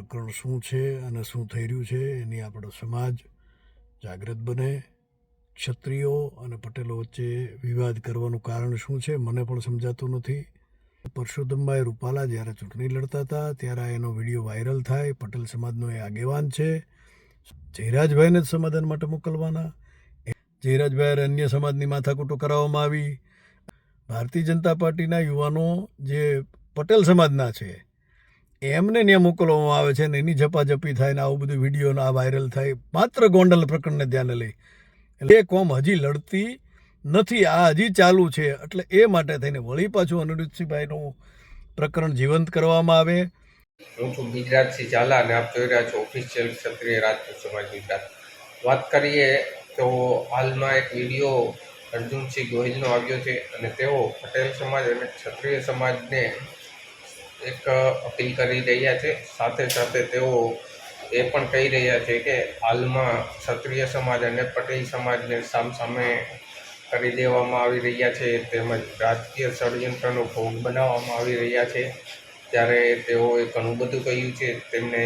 પ્રકરણ શું છે અને શું થઈ રહ્યું છે, એની આપણો સમાજ જાગૃત બને. ક્ષત્રિયો અને પટેલો વચ્ચે વિવાદ કરવાનું કારણ શું છે, મને પણ સમજાતું નથી. પરશુદમભાઈ રૂપાલા જ્યારે ચૂંટણી લડતા હતા, ત્યારે એનો વીડિયો વાયરલ થાય. પટેલ સમાજનો એ આગેવાન છે. જયરાજભાઈને જ સમાધાન માટે મોકલવાના. જયરાજભાઈ અન્ય સમાજની માથાકૂટો કરાવવામાં આવી. ભારતીય જનતા પાર્ટીના યુવાનો જે પટેલ સમાજના છે એમને ત્યાં મોકલવામાં આવે છે ને એની ઝપાઝપી થાય ને આવું બધું વીડિયો આ વાયરલ થાય. માત્ર ગોંડલ પ્રકરણને ધ્યાને લઈ. એટલે એ કોમ હજી લડતી નથી, આ હજી ચાલુ છે. એટલે એ માટે થઈને વળી પાછું અનિરુદ્ધસિંહભાઈનું પ્રકરણ જીવંત કરવામાં આવે. હું છું સિંહ ઝાલા અને આપ જોઈ રહ્યા છો ઓફિશિયલ ક્ષત્રિય રાજપૂત સમાજ ગુજરાત. વાત કરીએ તો હાલમાં એક વીડિયો અર્જુનસિંહ ગોહિલનો આવ્યો છે અને તેઓ પટેલ સમાજ અને ક્ષત્રિય સમાજને એક અપીલ કરી રહ્યા છે. સાથે સાથે તેઓ એ પણ કહી રહ્યા છે કે હાલમાં ક્ષત્રિય સમાજ અને પટેલ સમાજને સામસામે કરી દેવામાં આવી રહ્યા છે. તેમજ રાજકીય ષડયંત્રનો ભોગ બનાવવામાં આવી રહ્યા છે. ત્યારે તેઓએ ઘણું બધું કહ્યું છે. તેમને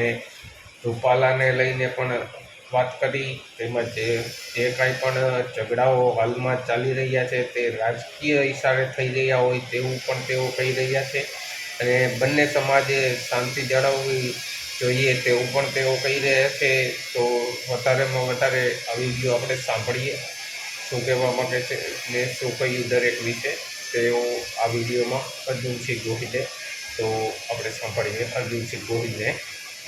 રૂપાલાને લઈને પણ વાત કરી. તેમજ જે કાંઈ પણ ઝઘડાઓ હાલમાં ચાલી રહ્યા છે તે રાજકીય ઇશારે થઈ રહ્યા હોય તેવું પણ તેઓ કહી રહ્યા છે. અને બંને સમાજે શાંતિ જાળવવી જોઈએ તેવું પણ તેઓ કહી રહ્યા છે. તો વધારેમાં વધારે આ વીડિયો આપણે સાંભળીએ. શું કહેવા માગે છે ને શું કહ્યું દરેક વિશે તેઓ આ વિડીયોમાં અર્જુનસિંહ ગોહિલે. તો આપણે સાંભળીએ અર્જુનસિંહ ગોહિલને.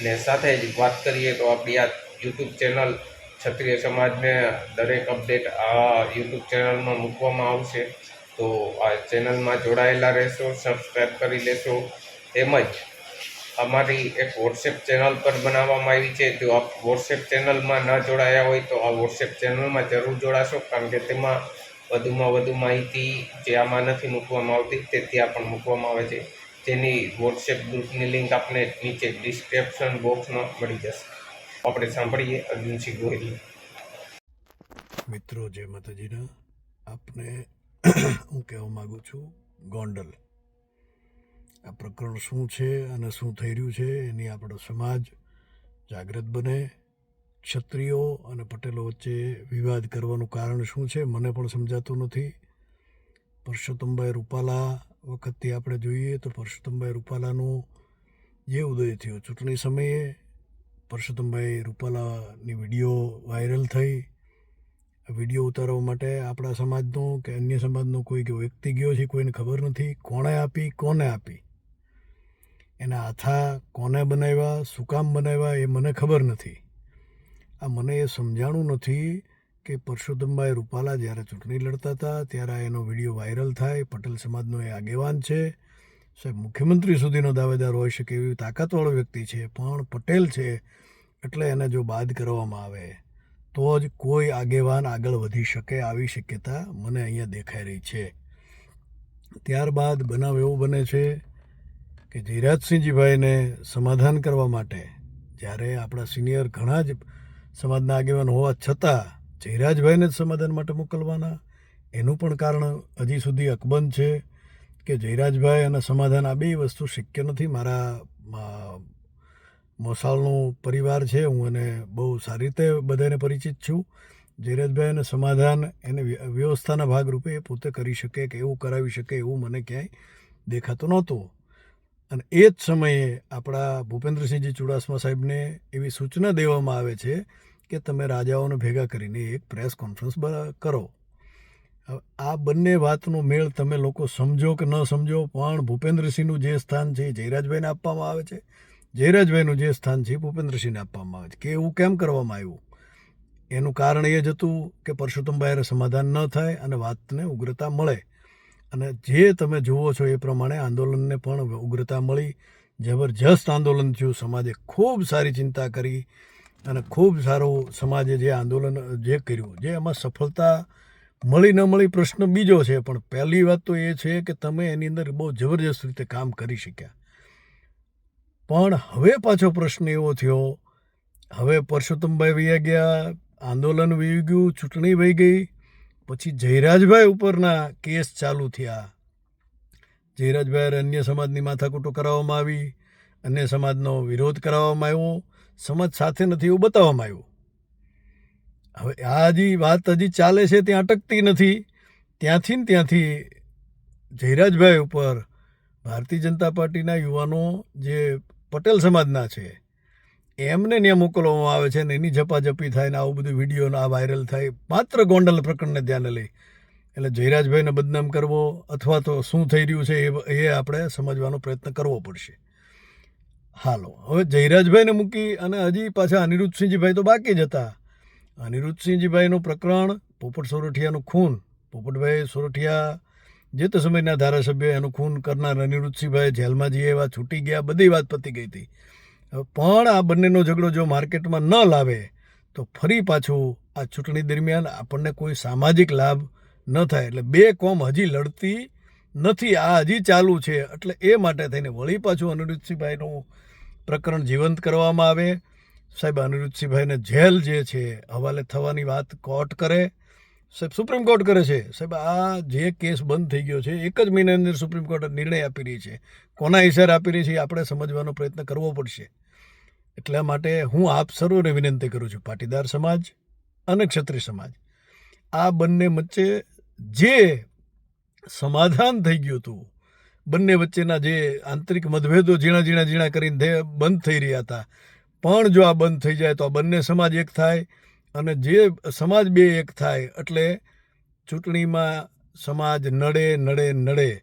ને સાથે જ વાત કરીએ તો આપણી આ યુટ્યુબ ચેનલ ક્ષત્રિય સમાજને દરેક અપડેટ આ યુટ્યુબ ચેનલમાં મૂકવામાં આવશે. તો આ ચેનલમાં જોડાયેલા રહેશો સબસ્ક્રાઈબ કરી લેશો. તેમજ અમારી એક વોટ્સએપ ચેનલ પર બનાવવામાં આવી છે. જો આપ વોટ્સએપ ચેનલમાં ન જોડાયા હોય તો આ વોટ્સએપ ચેનલમાં જરૂર જોડાશો, કારણ કે તેમાં વધુમાં વધુ માહિતી જે આમાં નથી મૂકવામાં આવતી, તે ત્યાં પણ મૂકવામાં આવે છે. જેની વોટ્સએપ ગ્રુપની લિંક આપને નીચે ડિસ્ક્રિપ્શન બોક્સમાં મળી જશે. આપણે સાંભળીએ અર્જુનસિંહ ગોહિલ મિત્રો, જય માતાજીના. આપને હું કહેવા માગું છું, ગોંડલ. આ પ્રકરણ શું છે અને શું થઈ રહ્યું છે એની આપણો સમાજ જાગૃત બને, ક્ષત્રિયો અને પટેલો વચ્ચે વિવાદ કરવાનું કારણ શું છે મને પણ સમજાતું નથી. પરસોત્તમભાઈ રૂપાલા વખતથી આપણે જોઈએ તો પરસોત્તમભાઈ રૂપાલાનું જે ઉદય થયો ચૂંટણી સમયે, પરસોત્તમભાઈ રૂપાલાની વીડિયો વાયરલ થઈ. વીડિયો ઉતારવા માટે આપણા સમાજનો કે અન્ય સમાજનો કોઈ વ્યક્તિ ગયો છે કોઈને ખબર નથી, કોણે આપી, કોને આપી? એના હાથા કોને બનાવ્યા, શું કામ બનાવ્યા એ મને ખબર નથી. આ મને એ સમજાણું નથી કે પરસોત્તમભાઈ રૂપાલા જ્યારે ચૂંટણી લડતા હતા, ત્યારે એનો વીડિયો વાયરલ થાય, પટેલ સમાજનો એ આગેવાન છે. સાહેબ, મુખ્યમંત્રી સુધીનો દાવેદાર હોઈ શકે એવી તાકાતવાળો વ્યક્તિ છે, પણ પટેલ છે, એટલે એને જો બાદ કરવામાં આવે. તો જ કોઈ આગેવાન આગળ વધી શકે આવી શક્યતા મને અહીંયા દેખાઈ રહી છે. ત્યારબાદ બનાવ એવો બને છે કે જયરાજસિંહજીભાઈને સમાધાન કરવા માટે જ્યારે આપણા સિનિયર ઘણા જ સમાજના આગેવાન હોવા છતાં જયરાજભાઈને જ સમાધાન માટે મોકલવાના, એનું પણ કારણ હજી સુધી અકબંધ છે કે જયરાજભાઈ અને સમાધાન આ બે વસ્તુ શક્ય નથી. મારા મોસાળનો પરિવાર છે, હું એને બહુ સારી રીતે બધાને પરિચિત છું. જયરાજભાઈ અને સમાધાન એને વ્યવસ્થાના ભાગરૂપે એ પોતે કરી શકે કે એવું કરાવી શકે એવું મને ક્યાંય દેખાતું નહોતું. અને એ જ સમયે આપણા ભૂપેન્દ્રસિંહજી ચુડાસમા સાહેબને એવી સૂચના દેવામાં આવે છે કે તમે રાજાઓને ભેગા કરીને એક પ્રેસ કોન્ફરન્સ કરો. આ બંને વાતનો મેળ તમે લોકો સમજો કે ન સમજો, પણ ભૂપેન્દ્રસિંહનું જે સ્થાન છે એ જયરાજભાઈને આપવામાં આવે છે. જયરાજભાઈનું જે સ્થાન છે ભૂપેન્દ્રસિંહને આપવામાં આવે છે, કે એવું કેમ કરવામાં આવ્યું? એનું કારણ એ જ હતું કે પરસોત્તમભાઈ સમાધાન ન થાય અને વાતને ઉગ્રતા મળે. અને જે તમે જુઓ છો એ પ્રમાણે આંદોલનને પણ ઉગ્રતા મળી. જબરજસ્ત આંદોલન થયું. સમાજે ખૂબ સારી ચિંતા કરી અને ખૂબ સારું સમાજે જે આંદોલન, જે કર્યું, જે એમાં સફળતા મળી ન મળી પ્રશ્ન બીજો છે, પણ પહેલી વાત તો એ છે કે તમે એની અંદર બહુ જબરજસ્ત રીતે કામ કરી શક્યા. પણ હવે પાછો પ્રશ્ન એવો થયો, હવે પરસોત્તમભાઈ વૈયા ગયા, આંદોલન વહી ગયું, ચૂંટણી વહી ગઈ, પછી જયરાજભાઈ ઉપરના કેસ ચાલુ થયા. જયરાજભાઈ અન્ય સમાજની માથાકૂટો કરાવવામાં આવી, અન્ય સમાજનો વિરોધ કરાવવામાં આવ્યો, સમાજ સાથે નથી એવું બતાવવામાં આવ્યું. હવે આ હજી વાત હજી ચાલે છે, ત્યાં અટકતી નથી. ત્યાંથી ને ત્યાંથી જયરાજભાઈ ઉપર ભારતીય જનતા પાર્ટીના યુવાનો જે પટેલ સમાજના છે. એમને ત્યાં મોકલવામાં આવે છે ને એની ઝપાઝપી થાય ને આવું બધું વીડિયો આ વાયરલ થાય. માત્ર ગોંડલ પ્રકરણને ધ્યાને લઈ. એટલે જયરાજભાઈને બદનામ કરવો અથવા તો શું થઈ રહ્યું છે એ એ આપણે સમજવાનો પ્રયત્ન કરવો પડશે. હાલો, હવે જયરાજભાઈને મૂકી અને હજી પાછા અનિરુદ્ધસિંહજીભાઈ તો બાકી જ હતા. અનિરુદ્ધસિંહજીભાઈનું પ્રકરણ પોપટ સોરઠિયાનું ખૂન. પોપટભાઈ સોરઠિયા જે તે સમયના ધારાસભ્ય એનું ખૂન કરનાર અનિરુદ્ધસિંહભાઈ જેલમાં જઈએ એવા છૂટી ગયા, બધી વાત પતી ગઈ હતી. પણ આ બંનેનો ઝઘડો જો માર્કેટમાં ન લાવે, તો ફરી પાછું આ ચૂંટણી દરમિયાન આપણને કોઈ સામાજિક લાભ ન થાય. એટલે બે કોમ હજી લડતી નથી, આ હજી ચાલુ છે. એટલે એ માટે થઈને વળી પાછું અનિરુદ્ધસિંહભાઈનું પ્રકરણ જીવંત કરવામાં આવે. સાહેબ, અનિરુદ્ધસિંહભાઈને જેલ જે છે, હવાલે થવાની વાત કોર્ટ કરે. સાહેબ સુપ્રીમ કોર્ટ કરે છે. સાહેબ, આ જે કેસ બંધ થઈ ગયો છે, એક જ મહિનાની અંદર સુપ્રીમ કોર્ટ નિર્ણય આપી રહી છે. કોના હિસારે આપી રહી છે આપણે સમજવાનો પ્રયત્ન કરવો પડશે. એટલા માટે હું આપ સર્વને વિનંતી કરું છું, પાટીદાર સમાજ અને ક્ષત્રિય સમાજ, આ બંને વચ્ચે જે સમાધાન થઈ ગયું હતું, બંને વચ્ચેના જે આંતરિક મતભેદો ઝીણા ઝીણા ઝીણા કરીને બંધ થઈ રહ્યા હતા. પણ જો આ બંધ થઈ જાય તો આ બંને સમાજ એક થાય. અને જે સમાજ બે એક થાય એટલે ચૂંટણીમાં સમાજ નડે નડે નડે.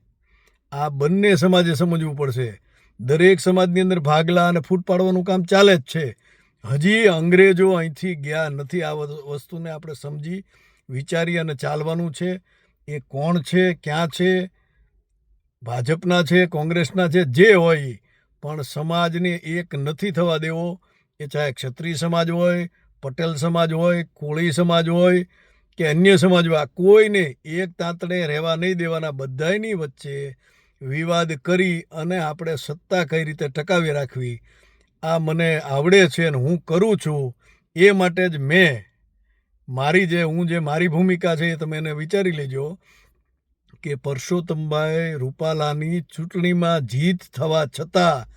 આ બંને સમાજે સમજવું પડશે. દરેક સમાજની અંદર ભાગલા અને ફૂટ પાડવાનું કામ ચાલે જ છે. હજી અંગ્રેજો અહીંથી ગયા નથી. આ વસ્તુ- વસ્તુને આપણે સમજી વિચારી અને ચાલવાનું છે. એ કોણ છે, ક્યાં છે? ભાજપના છે, કોંગ્રેસના છે, જે હોય. પણ સમાજને એક નથી થવા દેવો. એ ચાહે ક્ષત્રિય સમાજ હોય પટેલ સમાજ હોય, કોળી સમાજ હોય કે અન્ય સમાજ હોય કોઈને એક તાંતડે રહેવા નહીં દેવાના બધાયની વચ્ચે વિવાદ કરી અને આપણે સત્તા કઈ રીતે ટકાવી રાખવી, આ મને આવડે છે અને હું કરું છું, એ માટે જ મેં મારી જે, હું જે મારી ભૂમિકા છે એ તમે એને વિચારી લેજો કે પરસોત્તમભાઈ રૂપાલાની ચૂંટણીમાં જીત થવા છતાં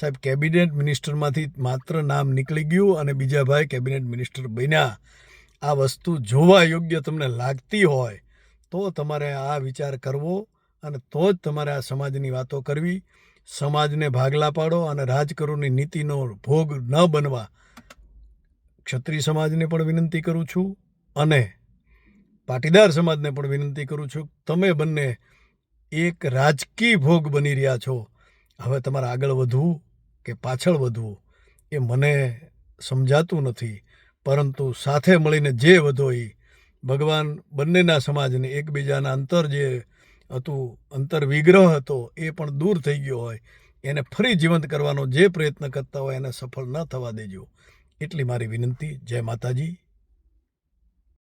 સાહેબ, કેબિનેટ મિનિસ્ટરમાંથી માત્ર નામ નીકળી ગયું અને બીજા ભાઈ કેબિનેટ મિનિસ્ટર બન્યા. આ વસ્તુ જોવા યોગ્ય તમને લાગતી હોય તો તમારે આ વિચાર કરવો અને તો જ તમારે આ સમાજની વાતો કરવી. સમાજને ભાગલા પાડો અને રાજકરોની નીતિનો ભોગ ન બનવા. ક્ષત્રિય સમાજને પણ વિનંતી કરું છું અને પાટીદાર સમાજને પણ વિનંતી કરું છું. તમે બંને એક રાજકીય ભોગ બની રહ્યા છો. હવે તમારે આગળ વધવું કે પાછળ વધવું એ મને સમજાતું નથી. પરંતુ સાથે મળીને જે વધો એ ભગવાન બંનેના સમાજને એકબીજાના અંતર જે હતું, અંતર વિગ્રહ હતો, એ પણ દૂર થઈ ગયો હોય, એને ફરી જીવંત કરવાનો જે પ્રયત્ન કરતા હોય એને સફળ ન થવા દેજો. એટલી મારી વિનંતી. જય માતાજી.